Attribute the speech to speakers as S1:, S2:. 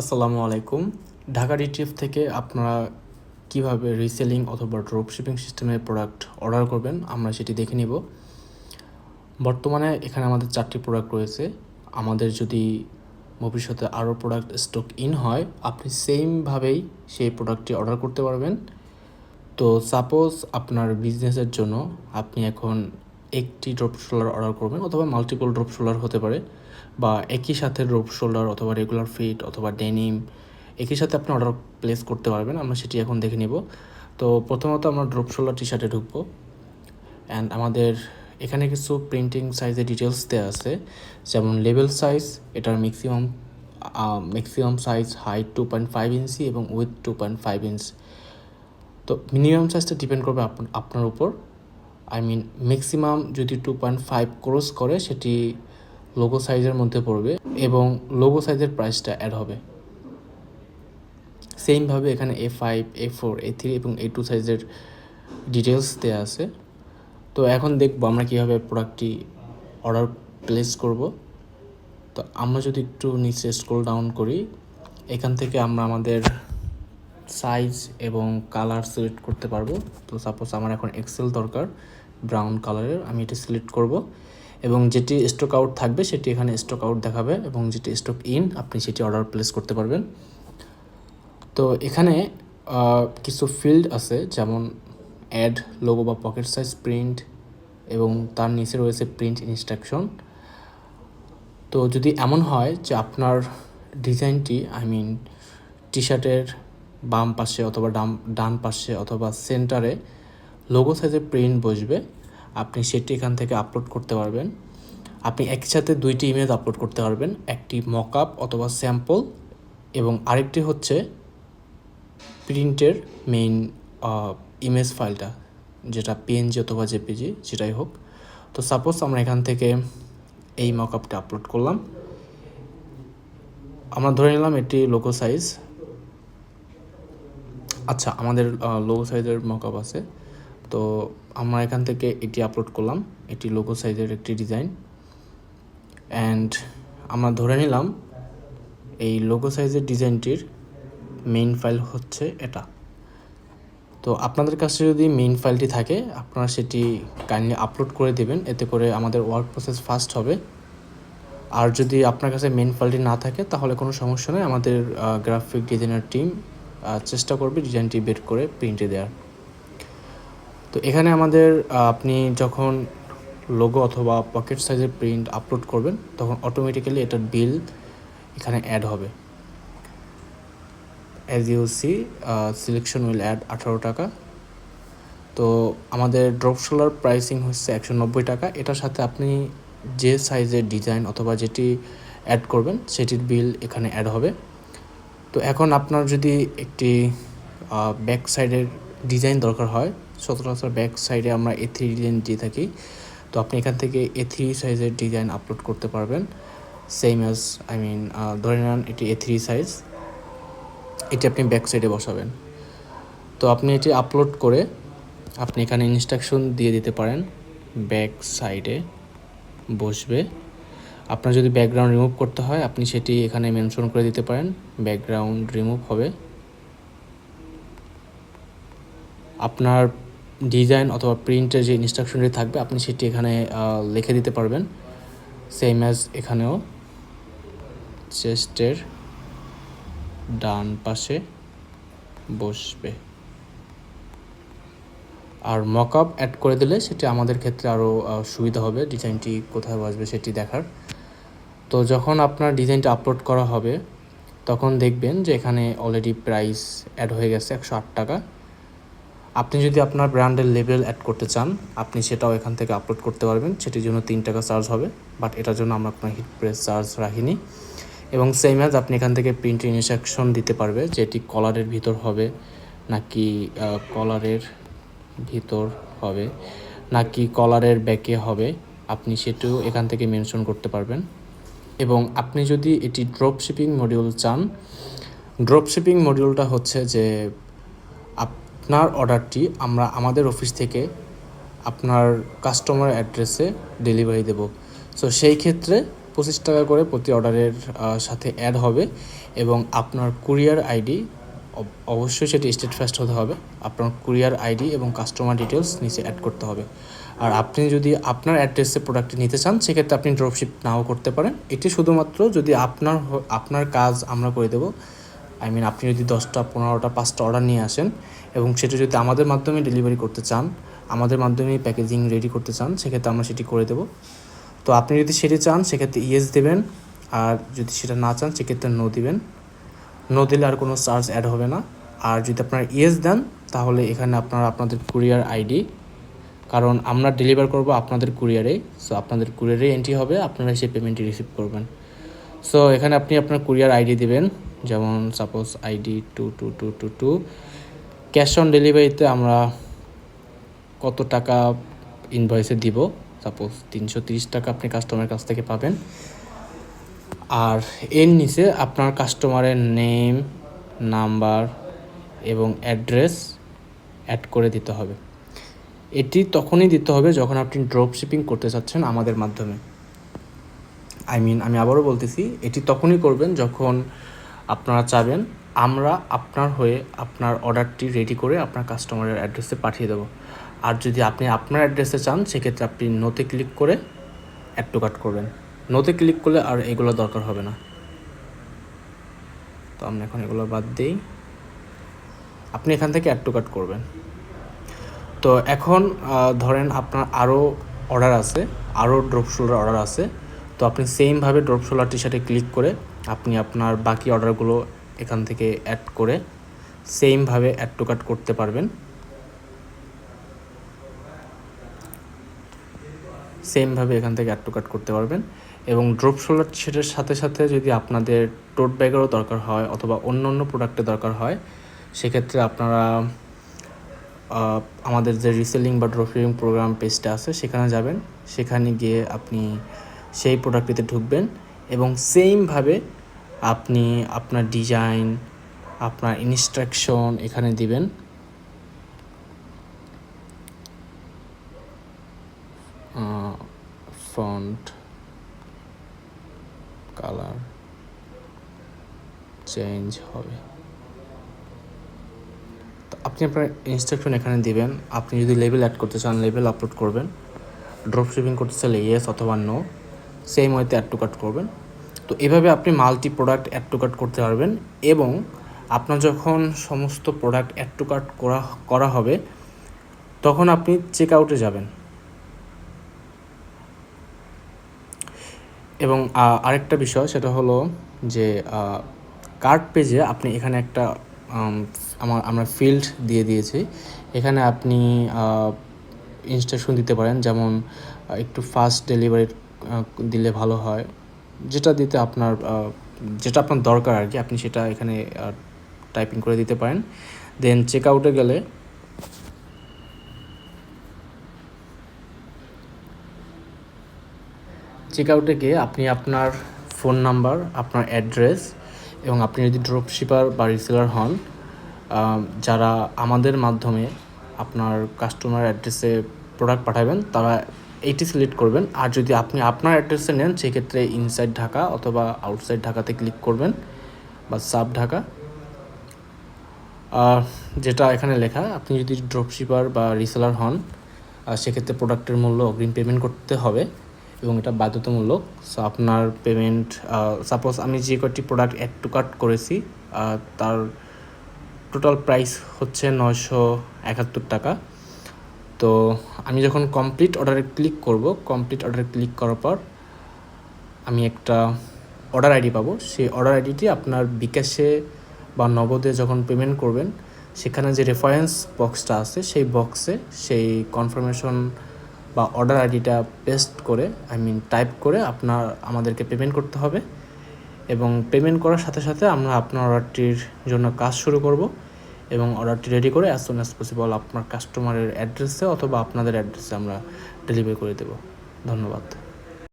S1: আসসালামু আলাইকুম। ঢাকা রিট্রিভ থেকে আপনারা কীভাবে রিসেলিং অথবা ড্রপ শিপিং সিস্টেমের প্রোডাক্ট অর্ডার করবেন, আমরা সেটি দেখে নিব। বর্তমানে এখানে আমাদের চারটি প্রোডাক্ট রয়েছে। আমাদের যদি ভবিষ্যতে আরও প্রোডাক্ট স্টক ইন হয়, আপনি সেমভাবেই সেই প্রোডাক্টটি অর্ডার করতে পারবেন। তো সাপোজ আপনার বিজনেসের জন্য আপনি এখন একটি ড্রপ শোল্ডার অর্ডার করবেন অথবা মাল্টিপল ড্রপ শোল্ডার হতে পারে। বা একই সাথে ড্রপ শোল্ডার অথবা রেগুলার ফিট অথবা ডেনিম একই সাথে আপনি অর্ডার প্লেস করতে পারবেন, আমরা সেটি এখন দেখে নিব। তো প্রথমত আমরা ড্রপ শোল্ডার টি শার্টে ঢুকবো। অ্যান্ড আমাদের এখানে কিছু প্রিন্টিং সাইজের ডিটেলস দেওয়া আছে। যেমন লেভেল সাইজ এটার maximum maximum size height two point five inch এবং width two point five inch. তো মিনিমাম সাইজটা ডিপেন্ড করবে আপ- আপনার উপর। আই মিন ম্যাক্সিমাম যদি টু পয়েন্ট ফাইভ ক্রস করে, সেটি লোগো সাইজের মধ্যে পড়বে এবং লোগো সাইজের প্রাইসটা অ্যাড হবে। সেমভাবে এখানে A five A four A three এবং এ টু সাইজের ডিটেলস দেওয়া আছে। তো এখন দেখব আমরা কীভাবে প্রোডাক্টটি অর্ডার প্লেস করব। তো আমরা যদি একটু নিচে স্ক্রোল ডাউন করি, এখান থেকে আমরা আমাদের সাইজ এবং কালার সিলেক্ট করতে পারব। তো সাপোজ আমার এখন এক্সেল দরকার ব্রাউন কালারের আমি এটা সিলেক্ট করব। এবং যেটি স্টক আউট থাকবে, সেটি এখানে স্টক আউট দেখাবে এবং যেটি স্টক ইন আপনি সেটি অর্ডার প্লেস করতে পারবেন। তো এখানে কিছু ফিল্ড আছে, যেমন অ্যাড লোগো বা পকেট সাইজ প্রিন্ট এবং তার নিচে রয়েছে প্রিন্ট ইনস্ট্রাকশন তো যদি এমন হয় যে আপনার ডিজাইনটি আই মিন টি শার্টের বাম পাশে অথবা ডান ডান পাশে অথবা সেন্টারে লোগো সাইজের প্রিন্ট বসবে আপনি সেটি এখান থেকে আপলোড করতে পারবেন। আপনি একসাথে দুইটি ইমেজ আপলোড করতে পারবেন, একটি মকআপ অথবা স্যাম্পল এবং আরেকটি হচ্ছে প্রিন্টের মেইন ইমেজ ফাইলটা যেটা পিএনজি অথবা জেপিজি যেটাই হোক। তো সাপোজ আমরা এখান থেকে এই মকআপটা আপলোড করলাম। আমরা ধরে নিলাম এটি লোগো সাইজ আচ্ছা আমাদের লোগো সাইজের মকআপ আছে। তো আমরা এখান থেকে এটি আপলোড করলাম। এটি লোগো সাইজের একটি ডিজাইন অ্যান্ড আমরা ধরে নিলাম, এই লোগো সাইজের ডিজাইনটির মেইন ফাইল হচ্ছে এটা। তো আপনাদের কাছে যদি মেইন ফাইলটি থাকে, আপনারা সেটি কাইন্ডলি আপলোড করে দেবেন। এতে করে আমাদের ওয়ার্ক প্রসেস ফাস্ট হবে। আর যদি আপনার কাছে মেইন ফাইলটি না থাকে, তাহলে কোনো সমস্যা নেই। আমাদের গ্রাফিক ডিজাইনার টিম চেষ্টা করবে ডিজাইনটি বের করে প্রিন্টে দেওয়ার। তো এখানে আমাদের আপনি যখন লোগো অথবা পকেট সাইজের প্রিন্ট আপলোড করবেন, তখন অটোমেটিক্যালি এটার বিল এখানে অ্যাড হবে। As you see selection will add আঠারো টাকা। তো আমাদের ড্রপ শোলার প্রাইসিং হচ্ছে একশো নব্বই টাকা। এটার সাথে আপনি যে সাইজের ডিজাইন অথবা যেটি অ্যাড করবেন, সেটির বিল এখানে অ্যাড হবে। তো এখন আপনার যদি একটি ব্যাক সাইডের ডিজাইন দরকার হয় সচরাচর ব্যাক সাইডে আমরা এ থ্রি ডিজাইন দিয়ে থাকি। তো আপনি এখান থেকে এ থ্রি সাইজের ডিজাইন আপলোড করতে পারবেন। সেম অ্যাজ আই মিন ধরে নেন এটি এ থ্রি সাইজ এটি আপনি ব্যাক সাইডে বসাবেন। তো আপনি এটি আপলোড করে আপনি এখানে ইনস্ট্রাকশন দিয়ে দিতে পারেন। ব্যাক সাইডে বসবে। আপনার যদি ব্যাকগ্রাউন্ড রিমুভ করতে হয়, আপনি সেটি এখানে মেনশন করে দিতে পারেন। ব্যাকগ্রাউন্ড রিমুভ হবে। আপনার ডিজাইন অথবা প্রিন্টের যে ইনস্ট্রাকশনটি থাকবে, আপনি সেটি এখানে লিখে দিতে পারবেন। সেম অ্যাজ এখানেও। চেস্টের ডান পাশে বসবে। আর মকআপ অ্যাড করে দিলে সেটি আমাদের ক্ষেত্রে আরও সুবিধা হবে। ডিজাইনটি কোথায় বসবে সেটি দেখার। তো যখন আপনার ডিজাইনটা আপলোড করা হবে, তখন দেখবেন যে এখানে অলরেডি প্রাইস অ্যাড হয়ে গেছে একশো আট টাকা। আপনি যদি আপনার ব্র্যান্ডের লেবেল অ্যাড করতে চান, আপনি সেটাও এখান থেকে আপলোড করতে পারবেন। সেটির জন্য তিন টাকা চার্জ হবে বাট এটার জন্য আমরা কোনো হিট প্রেস চার্জ রাখিনি। এবং সেম অ্যাজ আপনি এখান থেকে প্রিন্ট ইনস্ট্রাকশন দিতে পারবে যে এটি কলারের ভিতর হবে, নাকি কলারের ভিতর হবে, নাকি কলারের ব্যাকে হবে, আপনি সেটিও এখান থেকে মেনশন করতে পারবেন। এবং আপনি যদি এটি ড্রপ শিপিং মডিউল চান ড্রপ শিপিং মডিউলটা হচ্ছে যে আপনার অর্ডারটি আমরা আমাদের অফিস থেকে আপনার কাস্টমার অ্যাড্রেসে ডেলিভারি দেব। সো সেই ক্ষেত্রে পঁচিশ টাকা করে প্রতি অর্ডারের সাথে অ্যাড হবে এবং আপনার কুরিয়ার আইডি অবশ্যই সেটি স্টেট ফাস্ট হতে হবে। আপনার কুরিয়ার আইডি এবং কাস্টমার ডিটেলস নিচে অ্যাড করতে হবে। আর আপনি যদি আপনার অ্যাড্রেসে প্রোডাক্টটি নিতে চান, সেক্ষেত্রে আপনি ড্রপশিপ নাও করতে পারেন। এটি শুধুমাত্র যদি আপনার আপনার কাজ আমরা করে দেবো আই মিন আপনি যদি দশটা, পনেরোটা, পাঁচটা অর্ডার নিয়ে আসেন এবং সেটা যদি আমাদের মাধ্যমে ডেলিভারি করতে চান, আমাদের মাধ্যমে প্যাকেজিং রেডি করতে চান, সেক্ষেত্রে আমরা সেটি করে দেবো। তো আপনি যদি সেটি চান, সেক্ষেত্রে ইয়েস দেবেন। আর যদি সেটা না চান, সেক্ষেত্রে নো দিবেন। নো দিলে আর কোনো চার্জ অ্যাড হবে না। আর যদি আপনারা ইয়েস দেন, তাহলে এখানে আপনারা আপনাদের কুরিয়ার আইডি কারণ আমরা ডেলিভার করব আপনাদের কুরিয়ারে সো আপনাদের কুরিয়ারে এন্ট্রি হবে আপনারা সেই পেমেন্টটি রিসিভ করবেন। সো এখানে আপনি আপনার কুরিয়ার আইডি দিবেন। যেমন suppose ID two two two two two cash on ডেলিভারিতে আমরা কত টাকা ইনভয়েসে দিব? সাপোজ তিনশো তিরিশ টাকা আপনি কাস্টমারের কাছ থেকে পাবেন। আর এর নিচে আপনার কাস্টমারের নেম নাম্বার এবং অ্যাড্রেস অ্যাড করে দিতে হবে। এটি তখনই দিতে হবে যখন আপনি ড্রপ শিপিং করতে চাচ্ছেন আমাদের মাধ্যমে। আই মিন আমি আবারও বলতেছি, এটি তখনই করবেন যখন আপনারা চাবেন আমরা আপনার হয়ে আপনার অর্ডারটি রেডি করে আপনার কাস্টমারের অ্যাড্রেসে পাঠিয়ে দেবো। আর যদি আপনি আপনার অ্যাড্রেসে চান, সেক্ষেত্রে আপনি নোতে ক্লিক করে অ্যাড টু কাট করবেন। নোতে ক্লিক করলে আর এগুলো দরকার হবে না। তো আমরা এখন এগুলো বাদ দিই। আপনি এখান থেকে অ্যাড টু কাট করবেন। তো এখন ধরেন আপনার আরও অর্ডার আছে আরও ড্রপ শোলার অর্ডার আছে, তো আপনি সেমভাবে ড্রপ শোলার টি শার্টে ক্লিক করে আপনি আপনার বাকি অর্ডারগুলো এখান থেকে অ্যাড করে সেমভাবে অ্যাড টু কাট করতে পারবেন। সেমভাবে এখান থেকে অ্যাড টু কাট করতে পারবেন এবং ড্রপ শোলার টি শার্টের সাথে সাথে যদি আপনাদের টোট ব্যাগেরও দরকার হয় অথবা অন্য অন্য প্রোডাক্টের দরকার হয়, সেক্ষেত্রে আপনারা আমাদের যে রিসেলিং বা ড্রপিং প্রোগ্রাম পেজটা আছে, সেখানে যাবেন। সেখানে গিয়ে আপনি সেই প্রোডাক্টটিতে ঢুকবেন। এবং সেমভাবে আপনি আপনার ডিজাইন আপনার ইনস্ট্রাকশন এখানে দিবেন। ফন্ট কালার চেঞ্জ হবে। তো আপনি আপনার ইনস্ট্রাকশন এখানে দিবেন। আপনি যদি লেভেল অ্যাড করতে চান লেভেল আপলোড করবেন। ড্রপ শিপিং করতে চাইলে ইয়েস অথবা নো সেম ওয়েতে অ্যাড টু কাট করবেন। তো এভাবে আপনি multi product add to cart করতে পারবেন এবং আপনার যখন সমস্ত প্রোডাক্ট অ্যাড টু কাট করা করা হবে, তখন আপনি চেক আউটে যাবেন। এবং আরেকটা বিষয় সেটা হলো যে কার্ড পেজে আপনি এখানে একটা আমার, আমরা ফিল্ড দিয়ে দিয়েছি। এখানে আপনি ইনস্ট্রাকশন দিতে পারেন, যেমন একটু ফাস্ট ডেলিভারি দিলে ভালো হয়। যেটা দিতে আপনার যেটা আপনার দরকার আর কি, আপনি সেটা এখানে টাইপিং করে দিতে পারেন। দেন চেক আউটে গেলে চেক আউটে গিয়ে আপনি আপনার ফোন নাম্বার আপনার অ্যাড্রেস এবং আপনি যদি ড্রপ শিপার বা রিসেলার হন যারা আমাদের মাধ্যমে আপনার কাস্টমার অ্যাড্রেসে প্রোডাক্ট পাঠাবেন, তারা এইটি সিলেক্ট করবেন। আর যদি আপনি আপনার অ্যাড্রেসে নেন, সেক্ষেত্রে ইনসাইড ঢাকা অথবা আউটসাইড ঢাকাতে ক্লিক করবেন বা সাব ঢাকা। যেটা এখানে লেখা, আপনি যদি ড্রপ শিপার বা রিসেলার হন সেক্ষেত্রে প্রোডাক্টের মূল্য অগ্রিম পেমেন্ট করতে হবে এবং এটা বাধ্যতামূলক। সো আপনার পেমেন্ট সাপোজ আমি যে কটি প্রোডাক্ট অ্যাড টু কাট করেছি তার টোটাল প্রাইস হচ্ছে নয়শো একাত্তর টাকা। তো আমি যখন কমপ্লিট অর্ডারে ক্লিক করব কমপ্লিট অর্ডারে ক্লিক করার পর আমি একটা অর্ডার আইডি পাবো। সেই অর্ডার আইডিটি আপনার বিকাশে বা নগদে যখন পেমেন্ট করবেন, সেখানে যে রেফারেন্স বক্সটা আছে, সেই বক্সে সেই কনফার্মেশন বা অর্ডার আইডিটা পেস্ট করে আই মিন টাইপ করে আপনার, আমাদেরকে পেমেন্ট করতে হবে। এবং পেমেন্ট করার সাথে সাথে আমরা আপনার অর্ডারটির জন্য কাজ শুরু করব। এবং অর্ডারটি রেডি করে অ্যাজ সুন অ্যাজ পসিবল আপনার কাস্টমারের অ্যাড্রেসে অথবা আপনাদের অ্যাড্রেসে আমরা ডেলিভারি করে দেব। ধন্যবাদ।